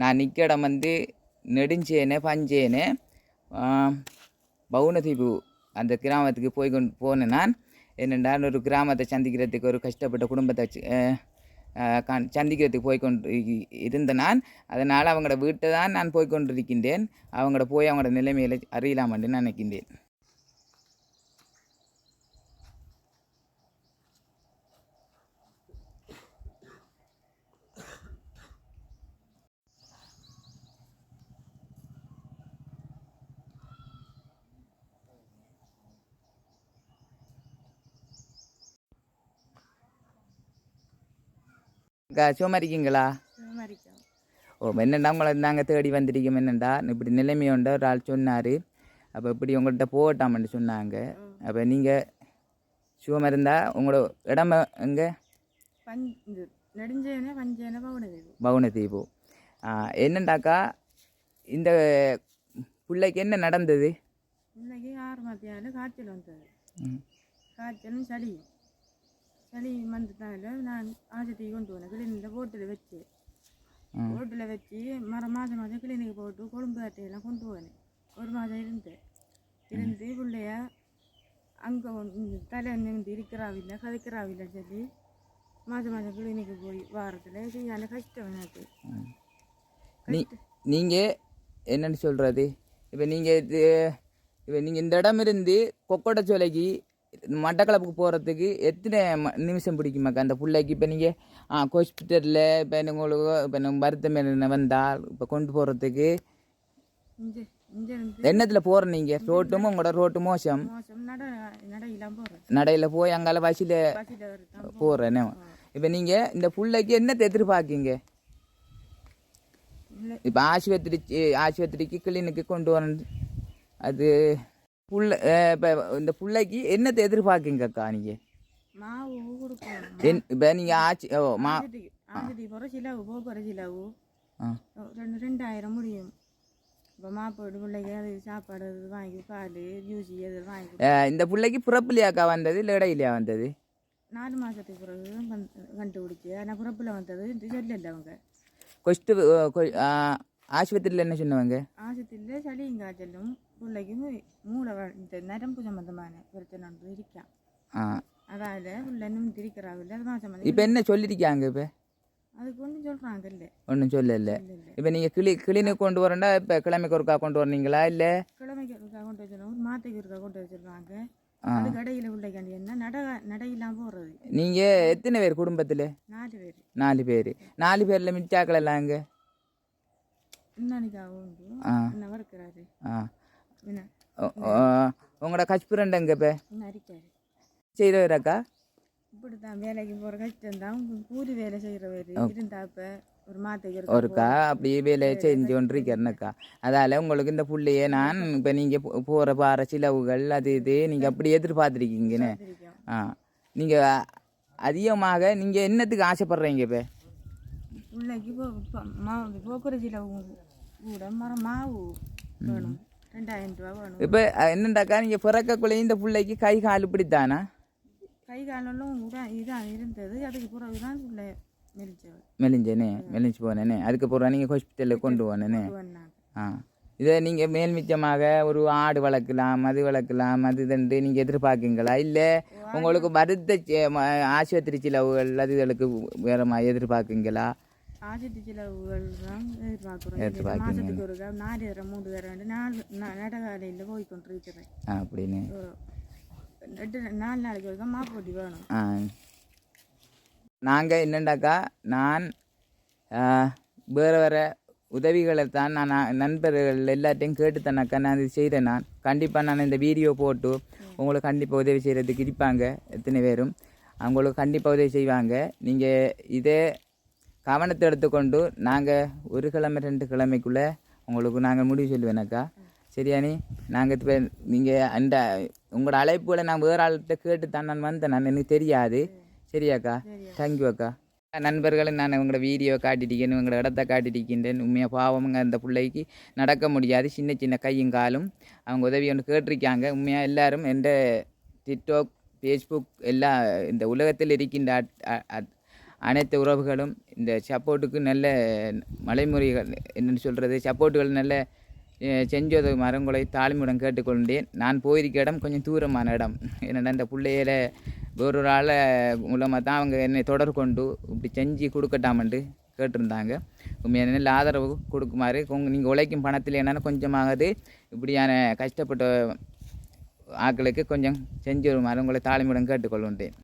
நான் நிற்க இடம் வந்து நெடுஞ்சேனை பஞ்சேனை பவுனதீபு அந்த கிராமத்துக்கு போய் கொண்டு போனேன் நான். என்னென்றால் ஒரு கிராமத்தை சந்திக்கிறதுக்கு ஒரு கஷ்டப்பட்ட குடும்பத்தை கண்- சந்திக்கிறதுக்கு போய் கொண்டு இருந்த நான். அதனால் அவங்களோட வீட்டை தான் நான் போய் கொண்டிருக்கின்றேன். அவங்களோட போய் அவங்களோட நிலைமையில அறியலாம் என்று நினைக்கின்றேன். அக்கா சுமரிக்கும் ஓ என்னண்டா உங்களை நாங்கள் தேடி வந்திருக்கோம் என்னண்டா இப்படி நிலைமையுண்ட ஒரு ஆள் சொன்னார். அப்போ இப்படி உங்கள்கிட்ட போகட்டாமன்னு சொன்னாங்க. அப்போ நீங்கள் சுகம் இருந்தால் உங்களோட இடம் எங்கே? பவுனதீபு என்னண்டாக்கா இந்த பிள்ளைக்கு என்ன நடந்தது? இன்னைக்கு ஆறு மத்தியானம் காய்ச்சல் வந்தது. காய்ச்சலும் சளியும் சளி வந்ததால நான் ஆஸ்பத்திரிக்கு கொண்டு போனேன் கிளினிக்கில் போட்டில் வச்சு. போட்டில் வச்சு மர மாதம் மாதம் கிளினிக்கு போட்டு கொழும்பு அட்டையெல்லாம் கொண்டு போனேன் ஒரு மாதம் இருந்தேன் இருந்து பிள்ளைய அங்கே தலை நின்று இருக்கிறாவில்லை கதைக்கிறாவில்லை சொல்லி மாதம் மாதம் கிளினிக்கு போய் வாரத்தில் சரியான கஷ்டம் எனக்கு நீ நீங்கள் என்னன்னு சொல்கிறது இப்போ நீங்கள் இது இப்போ நீங்கள் இந்த இடம் இருந்து கொக்கோட்டை சோலைக்கு மட்டக்களப்புக்கு போகிறதுக்கு எத்தனை நிமிஷம் பிடிக்குமாக்கா அந்த பிள்ளைக்கு இப்போ நீங்கள் ஹாஸ்பிட்டலில் இப்போ உங்களுக்கு இப்போ நம்ம மருத்துவ மேல வந்தால் இப்போ கொண்டு போகிறதுக்கு எண்ணத்தில் போகிற நீங்கள் ரோட்டும் உங்களோட ரோட்டு மோசம் போகிறேன் நடையில் போய் அங்கால வசியில் போகிறேன்னு இப்போ நீங்கள் இந்த பிள்ளைக்கு என்னத்தை எதிர்பார்க்கீங்க? இப்போ ஆஸ்பத்திரி ஆஸ்பத்திரிக்கு கிளினிக்கு கொண்டு வரணும். அது புள்ள இந்த பிள்ளைக்கு என்னத்தை எதிர்பார்க்கீங்கக்கா நீங்கள் இப்போ நீங்கள் ஆச்சி ஓ மா ரெண்டு ரெண்டாயிரம் முடியும். இப்போ மாப்பாடு பிள்ளைக்கு அது சாப்பாடு வாங்கி பால் ஜூசி அது வாங்கி இந்த பிள்ளைக்கு பிறப்புலையாக்கா வந்தது இல்லை இடையிலையா வந்தது? நாலு மாதத்துக்கு பிறகு கண்டுபிடிச்சி ஆனால் பிறப்பில் வந்தது சொல்லல அவங்க. கொஸ்ட்டு ஆஸ்பத்திரியில் என்ன சொன்னவங்க? ஆசிட்டியில் சளியும் காய்ச்சலும் பிள்ளைக்கு மூ- மூளை இந்த நரம்பு சம்மந்தமான பிரச்சனை ஒன்று இருக்கான் அதால் பிள்ளை இன்னும் திரிக்கிறாவில்லை அது இப்போ என்ன சொல்லியிருக்காங்க இப்போ? அதுக்கு ஒன்றும் சொல்கிறாங்க இல்லை. ஒன்றும் சொல்லல. இப்போ நீங்கள் கிளி கிளினிக் கொண்டு வரேன்டா இப்போ கிழமைக்கு ஒருக்கா கொண்டு வரீங்களா இல்லை? கிழமைக்கு இருக்கா கொண்டு வச்சிருக்கோம் ஒரு மாத்தைக்கு இருக்கா கொண்டு வச்சிருக்காங்க கடையில் பிள்ளைக்காண்டி என்ன நட நடையெல்லாம் போடுறது நீங்கள் எத்தனை பேர் குடும்பத்தில்? நாலு பேர். நாலு பேர். நாலு பேரில் மிச்சாக்கள் எல்லாம் அங்கே இன்னைக்கு உண்டு ஆ இன்னும் இருக்கிறாரு ஆ என்ன ஓ- ஓ- உங்களோட கஷ்புரண்ட் எங்கே இப்போ? இருக்காரு செய்கிறவராக்கா இப்படி தான் வேலைக்கு போகிற கஷ்டம் தான் கூலி வேலை செய்கிறவர் மாத்தைக்கு இருக்கா ஒருக்கா? அப்படியே வேலையை செஞ்சு கொண்டிருக்கிறேனக்கா அதால் உங்களுக்கு இந்த புள்ளையே நான் இப்போ நீங்கள் போகிற பாற சிலவுகள் அது இது நீங்கள் அப்படி எதிர்பார்த்துருக்கீங்கன்னு. ஆ. நீங்கள் அதிகமாக நீங்கள் என்னத்துக்கு ஆசைப்படுறீங்க இப்போ? பிள்ளைக்கு போ இப்போ என்னண்டாக்கா நீங்கள் பிறக்கக்குள்ளே இந்த பிள்ளைக்கு கை கால் இப்படித்தானா கை காலெல்லாம் இதான் இருந்தது அதுக்கு பிறகு தான் பிள்ளை மெலிஞ்சேனே மெலிஞ்சு போனேனே அதுக்கப்புறம் நீங்கள் ஹாஸ்பிட்டலில் கொண்டு போனேனே ஆ இதை நீங்கள் மேல் மிச்சமாக ஒரு ஆடு வளர்க்கலாம் அது வளர்க்கலாம் அது இதுன்ட்டு நீங்கள் எதிர்பார்க்கீங்களா இல்லை உங்களுக்கு மருத்த ஆஸ்பத்திரி செலவுகள் அது இதுகளுக்கு வேற மாதிரி எதிர்பார்க்கீங்களா ஆசிட்டு செலவுகள் தான் எதிர்பார்க்குறோம் எதிர்பார்க்கீங்க. மாதத்துக்கு ஒரு நாலு தரம் மூணு தரம் நாலு ந- நடகாலையில் போய் கொண்டிருக்கிறேன் ஆ அப்படின்னு ரெண்டு நாலு நாளைக்கு வேணும் நாங்கள் என்னண்டாக்கா நான் வேறு வேறு உதவிகளை தான் நான் நண்பர்கள் எல்லாத்தையும் கேட்டு நான் இது செய்கிறேன் நான் கண்டிப்பாக நான் இந்த வீடியோ போட்டு உங்களுக்கு கண்டிப்பாக உதவி செய்கிறதுக்கு இருப்பாங்க எத்தனை பேரும் அவங்களுக்கு கண்டிப்பாக உதவி செய்வாங்க நீங்கள் இதே கவனத்தை எடுத்துக்கொண்டு நாங்கள் ஒரு கிழமை ரெண்டு கிழமைக்குள்ளே உங்களுக்கு நாங்கள் முடிவு சொல்லுவேனாக்கா. சரியானி? நாங்கள் இப்போ நீங்கள் அந்த உங்களோட அழைப்புகளை நான் வேறு ஆள்கிட்ட கேட்டு தான் நான் வந்தேன். நான் எனக்கு தெரியாது. சரியாக்கா? தேங்க்யூ அக்கா நண்பர்களை நான் உங்களோட வீடியோ காட்டிட்டிருக்கேன் உங்களோட இடத்த காட்டிட்டிருக்கின்றேன் உண்மையாக பாவமுங்க அந்த பிள்ளைக்கு நடக்க முடியாது. சின்ன சின்ன கையும் காலும் அவங்க உதவி ஒன்று கேட்டிருக்காங்க. உண்மையாக எல்லாரும் எந்த டிக்டாக் ஃபேஸ்புக் எல்லா இந்த உலகத்தில் இருக்கின்ற அனைத்து உறவுகளும் இந்த சப்போர்ட்டுக்கு நல்ல மலைமுறைகள் என்னென்னு சொல்கிறது சப்போர்ட்டுகள் நல்ல செஞ்சது மரங்களை தாழ்மையுடன் கேட்டுக்கொண்டேன். நான் போயிருக்க இடம் கொஞ்சம் தூரமான இடம். என்னடா இந்த பிள்ளையில வேறொரு ஆளை மூலமாக தான் அவங்க என்னை தொடர் கொண்டு இப்படி செஞ்சு கொடுக்கட்டாமன்ட்டு கேட்டிருந்தாங்க. உண்மையான நல்ல ஆதரவு கொடுக்குமாறு. உங்க நீங்கள் உழைக்கும் பணத்தில் என்னென்னா கொஞ்சமாகுது இப்படியான கஷ்டப்பட்ட ஆட்களுக்கு கொஞ்சம் செஞ்சு வருமாறு உங்களை தாழ்மையுடன் கேட்டுக்கொள்கின்றேன்.